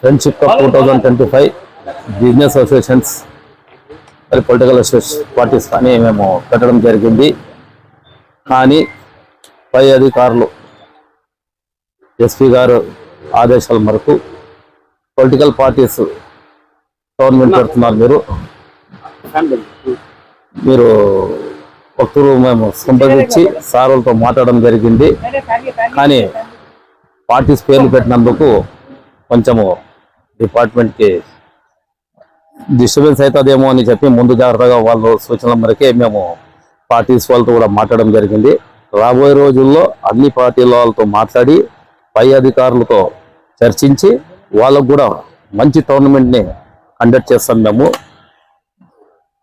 Friendship cup two thousand twenty five business associations మరి political association parties కానీ మేము పెట్టడం జరిగింది. కానీ పై అధికారులు ఎస్పీ గారు ఆదేశాల మేరకు పొలిటికల్ పార్టీస్ గవర్నమెంట్ పెడుతున్నారు మీరు మీరు ఒకరు మేము సంప్రదించి సారులతో మాట్లాడడం జరిగింది. కానీ పార్టీస్ పేర్లు పెట్టినందుకు కొంచెము డిపార్ట్మెంట్కి డిస్టర్బెన్స్ అవుతుందేమో అని చెప్పి ముందు జాగ్రత్తగా వాళ్ళ సూచనల మేరకే మేము పార్టీస్ వాళ్ళతో కూడా మాట్లాడడం జరిగింది. రాబోయే రోజుల్లో అన్ని పార్టీల వాళ్ళతో మాట్లాడి పై అధికారులతో చర్చించి వాళ్ళకు కూడా మంచి టోర్నమెంట్ని కండక్ట్ చేస్తాం మేము.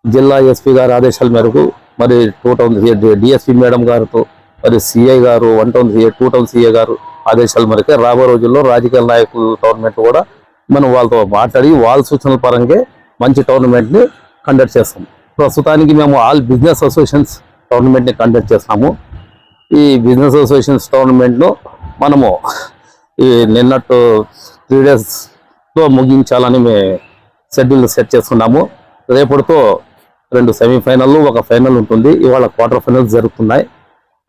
జిల్లా ఎస్పీ గారి ఆదేశాల మేరకు మరి టూ టౌన్ డిఎస్పీ మేడం గారితో మరి సిఐ గారు one town CI two town CI గారు ఆదేశాల మేరకు రాబోయే రోజుల్లో రాజకీయ నాయకుల టోర్నమెంట్ కూడా మనం వాళ్ళతో మాట్లాడి వాళ్ళ సూచనల పరంగా మంచి టోర్నమెంట్ని కండక్ట్ చేస్తాం. ప్రస్తుతానికి మేము ఆల్ బిజినెస్ అసోసియేషన్స్ టోర్నమెంట్ని కండక్ట్ చేస్తాము. ఈ బిజినెస్ అసోసియేషన్స్ టోర్నమెంట్ను మనము ఈ నిన్నట్టు త్రీ డేస్లో ముగించాలని మేము షెడ్యూల్ సెట్ చేసుకున్నాము. రేపటితో రెండు సెమీఫైనల్ ఒక ఫైనల్ ఉంటుంది. ఇవాళ క్వార్టర్ ఫైనల్స్ జరుగుతున్నాయి.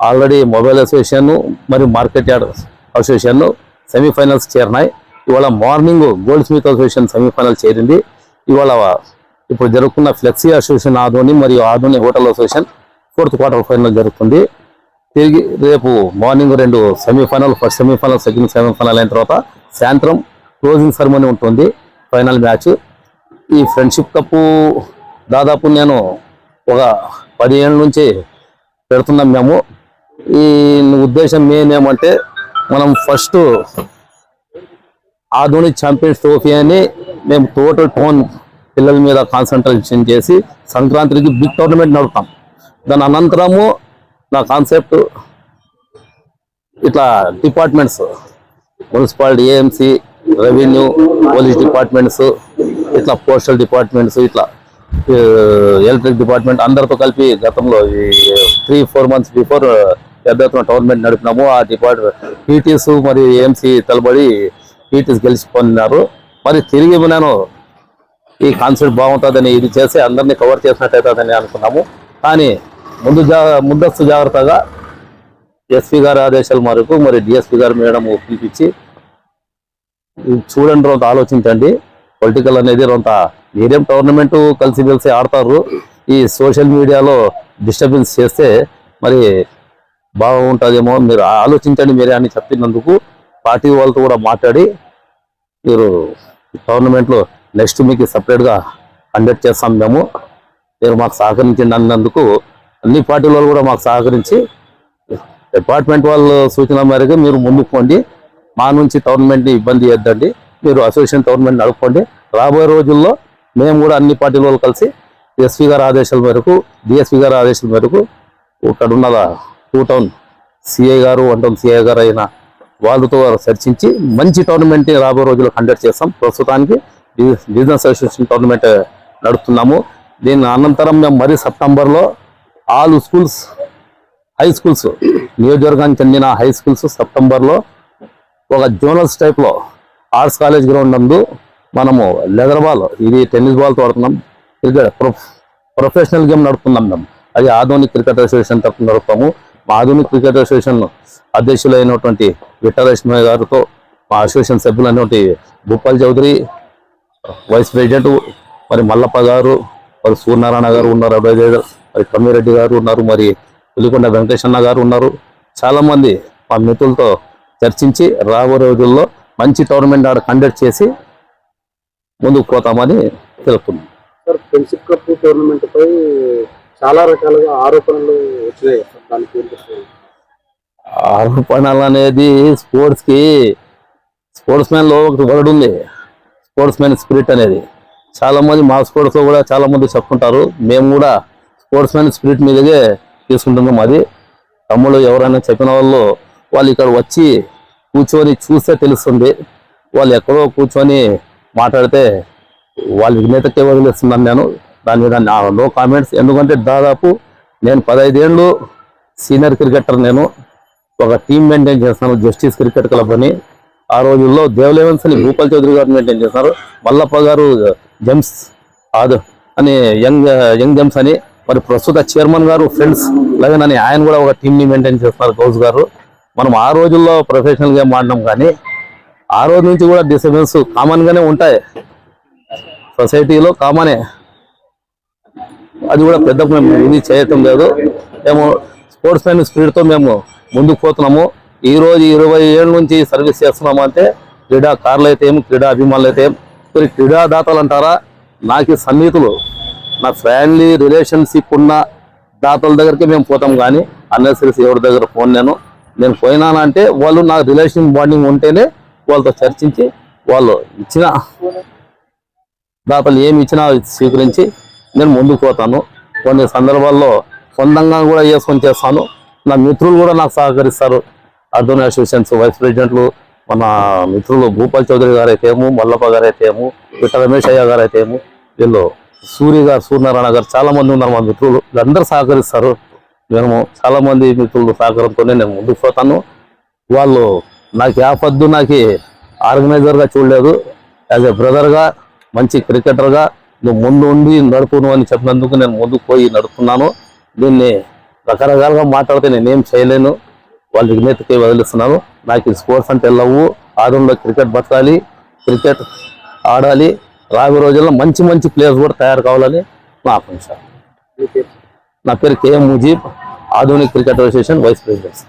ఆల్రెడీ మొబైల్ అసోసియేషన్ మరియు మార్కెట్ యార్డ్ అసోసియేషన్ సెమీఫైనల్స్ చేరినాయి. ఇవాళ morning goldsmith association semifinal చేరింది. ఇవాళ ఇప్పుడు జరుగుతున్న ఫ్లెక్సీ అసోసియేషన్ ఆధోని మరియు Adoni hotel association fourth quarter final జరుగుతుంది. తిరిగి రేపు మార్నింగ్ రెండు semifinal first semifinal second semifinal అయిన తర్వాత సాయంత్రం క్లోజింగ్ సెరమనీ ఉంటుంది. ఫైనల్ మ్యాచ్ ఈ ఫ్రెండ్షిప్ కప్పు దాదాపు నేను ఒక పదిహేను నుంచి పెడుతున్నాం మేము. ఈ ఉద్దేశం మెయిన్ ఏమంటే మనం ఫస్ట్ ఆధునిక్ ఛాంపియన్స్ ట్రోఫీ అని మేము టోటల్ టోన్ పిల్లల మీద కాన్సన్ట్రేషన్ చేసి సంక్రాంతికి బిగ్ టోర్నమెంట్ నడుపుతాం. దాని అనంతరము నా కాన్సెప్ట్ ఇట్లా departments municipality AMC revenue police departments ఇట్లా పోస్టల్ డిపార్ట్మెంట్స్ ఇట్లా ఎలక్ట్రిక్ డిపార్ట్మెంట్ అందరితో కలిపి గతంలో ఈ త్రీ ఫోర్ మంత్స్ బిఫోర్ పెద్ద ఎత్తున టోర్నమెంట్ నడిపినాము. ఆ డిపార్ట్మెంట్ పీటీస్ మరి ఏఎంసీ తలబడి పీటీస్ గెలిచి పొందినారు మరి తిరిగి నేను ఈ కాన్సెప్ట్ బాగుంటుందని ఇది చేసి అందరినీ కవర్ చేసినట్టు అవుతుందని అనుకున్నాము. కానీ ముందు జా ముందస్తు జాగ్రత్తగా ఎస్పీ గారి ఆదేశాల మేరకు మరి డిఎస్పీ గారు మేడం పిలిపించి ఇది చూడండి రొంత ఆలోచించండి. పొలిటికల్ అనేది రొంత మీరేం టోర్నమెంట్ కలిసి కలిసి ఆడతారు. ఈ సోషల్ మీడియాలో డిస్టర్బెన్స్ చేస్తే మరి బాగుంటుందేమో మీరు ఆలోచించండి మీరే అని చెప్పినందుకు పార్టీ వాళ్ళతో కూడా మాట్లాడి మీరు టోర్నమెంట్లో నెక్స్ట్ మీకు సపరేట్గా కండక్ట్ చేస్తాం మేము. మీరు మాకు సహకరించండి అన్నందుకు అన్ని పార్టీల వాళ్ళు కూడా మాకు సహకరించి డిపార్ట్మెంట్ వాళ్ళ సూచన మేరకు మీరు ముందుకు పోండి మా నుంచి టోర్నమెంట్ని ఇబ్బంది చేద్దండి మీరు అసోసియేషన్ టోర్నమెంట్ నడుపుకోండి. రాబోయే రోజుల్లో మేము కూడా అన్ని పార్టీల వాళ్ళు కలిసి ఎస్పీ గారి ఆదేశాల మేరకు డిఎస్పీ గారి ఆదేశాల మేరకు ఇక్కడ ఉన్న టూ టౌన్ సిఐ గారు వన్ టౌన్ సిఐ గారు అయిన వాళ్ళతో చర్చించి మంచి టోర్నమెంట్ రాబోయే రోజుల్లో కండక్ట్ చేస్తాం. ప్రస్తుతానికి బిజినెస్ అసోసియేషన్ టోర్నమెంట్ నడుపుతున్నాము. దీని అనంతరం మేము మరి సెప్టెంబర్లో ఆల్ స్కూల్స్ హై స్కూల్స్ నియోజకవర్గానికి చెందిన హై స్కూల్స్ సెప్టెంబర్లో ఒక జోనల్స్ టైప్లో ఆర్ట్స్ కాలేజ్ గ్రౌండ్ నందు మనము లెదర్ బాల్ ఇది టెన్నిస్ బాల్తో ఆడుతున్నాం. క్రికెట్ ప్రొఫెషనల్ గేమ్ నడుపుతున్నాం మేము. అది ఆధునిక క్రికెట్ అసోసియేషన్ తరఫున నడుపుతాము. ఆధునిక క్రికెట్ అసోసియేషన్ అధ్యక్షులైనటువంటి విఠలక్ష్మి గారితో మా అసోసియేషన్ సభ్యులైనటువంటి భూపాల్ చౌదరి వైస్ ప్రెసిడెంట్ మరి మల్లప్ప గారు మరి సూర్యనారాయణ గారు ఉన్నారు అడ్వైజర్ మరి కమ్మిరెడ్డి గారు ఉన్నారు మరి పులికొండ వెంకటేశన్న గారు ఉన్నారు. చాలామంది మా మిత్రులతో చర్చించి రాబోయే రోజుల్లో మంచి టోర్నమెంట్ ఆడ కండక్ట్ చేసి ముందుకు పోతామని తెలుపుతున్నాం. సార్ ఫ్రెండ్షిప్ కప్ టోర్నమెంట్పై చాలా రకాలుగా ఆరోపణలు వచ్చినాయి. దానికి ఆరోపణలు అనేది స్పోర్ట్స్కి స్పోర్ట్స్ మ్యాన్లో ఒక వర్డ్ ఉంది. స్పోర్ట్స్ మ్యాన్ స్పిరిట్ అనేది. చాలా మంది మా స్పోర్ట్స్లో కూడా చాలా మంది చెప్పుకుంటారు. మేము కూడా స్పోర్ట్స్ మ్యాన్ స్పిరిట్ మీదగే తీసుకుంటున్నాం అది తమ్ముళ్ళు ఎవరైనా చెప్పిన వాళ్ళు వాళ్ళు ఇక్కడ వచ్చి కూర్చొని చూస్తే తెలుస్తుంది. వాళ్ళు ఎక్కడో కూర్చొని మాట్లాడితే వాళ్ళ విజ్ఞతకే వదిలేస్తున్నాను నేను దాని మీద నా నో కామెంట్స్ ఎందుకంటే దాదాపు నేను పదహైదేళ్ళు సీనియర్ క్రికెటర్ నేను ఒక టీం మెయింటైన్ చేస్తాను జస్టిస్ క్రికెట్ క్లబ్ అని. ఆ రోజుల్లో దేవలేవన్స్ అని భూపాల్ చౌదరి గారు మెయింటైన్ చేస్తున్నారు. మల్లప్ప గారు జెమ్స్ ఆదు అని యంగ్ యంగ్ జెమ్స్ అని. మరి ప్రస్తుత చైర్మన్ గారు ఫ్రెండ్స్ లెవెన్ అని ఆయన కూడా ఒక టీంని మెయింటైన్ చేస్తున్నారు గౌస్ గారు. మనం ఆ రోజుల్లో ప్రొఫెషనల్ గేమ్ ఆడినాం కానీ ఆ రోజు నుంచి కూడా డిస్టర్బెన్స్ కామన్గానే ఉంటాయి. సొసైటీలో కామనే అది కూడా పెద్ద మేము ఇది చేయటం లేదు. మేము స్పోర్ట్స్ మ్యాన్ స్పీడ్తో మేము ముందుకు పోతున్నాము. ఈరోజు ఇరవై ఏళ్ళ నుంచి సర్వీస్ చేస్తున్నాము అంటే క్రీడాకారులు అయితే ఏం క్రీడా అభిమానులు అయితే ఏం. కొన్ని క్రీడాదాతలు అంటారా? నాకు సన్నిహితులు నా ఫ్యామిలీ రిలేషన్షిప్ ఉన్న దాతల దగ్గరికి మేము పోతాం కానీ అన్నెసరీస్ ఎవరి దగ్గర ఫోన్ నేను. నేను పోయినానంటే వాళ్ళు నాకు రిలేషన్ బాండింగ్ ఉంటేనే వాళ్ళతో చర్చించి వాళ్ళు ఇచ్చిన దాతలు ఏమి ఇచ్చినా స్వీకరించి నేను ముందుకు పోతాను. కొన్ని సందర్భాల్లో సొంతంగా కూడా చేసుకొని చేస్తాను. నా మిత్రులు కూడా నాకు సహకరిస్తారు. అర్ధోన్ అసోసియేషన్స్ వైస్ ప్రెసిడెంట్లు మన మిత్రులు భూపాల్ చౌదరి గారు అయితేమో మల్లప్ప గారు అయితే విట్ట రమేష్ అయ్య గారు అయితే ఏమో వీళ్ళు సూర్య గారు సూర్యనారాయణ గారు చాలామంది ఉన్నారు మా మిత్రులు. వీళ్ళందరూ సహకరిస్తారు. మేము చాలామంది మిత్రులు సహకారంతోనే నేను ముందుకు పోతాను. వాళ్ళు నాకు ఆపద్దు నాకు ఆర్గనైజర్గా చూడలేదు. యాజ్ ఎ బ్రదర్గా మంచి క్రికెటర్గా నువ్వు ముందు ఉండి నడుపు నువ్వు అని చెప్పినందుకు నేను ముందుకు పోయి నడుపుతున్నాను. దీన్ని రకరకాలుగా మాట్లాడితే నేనేం చేయలేను. వాళ్ళ విజ్ఞతకి వదిలిస్తున్నాను. నాకు స్పోర్ట్స్ అంటే వెళ్ళవు ఆదంలో క్రికెట్ బతకాలి క్రికెట్ ఆడాలి. రాబోయే రోజుల్లో మంచి మంచి ప్లేయర్స్ కూడా తయారు కావాలని నా ఆకాంక్ష. నా పేరు KM Mujeeb Adhunik cricket association vice president.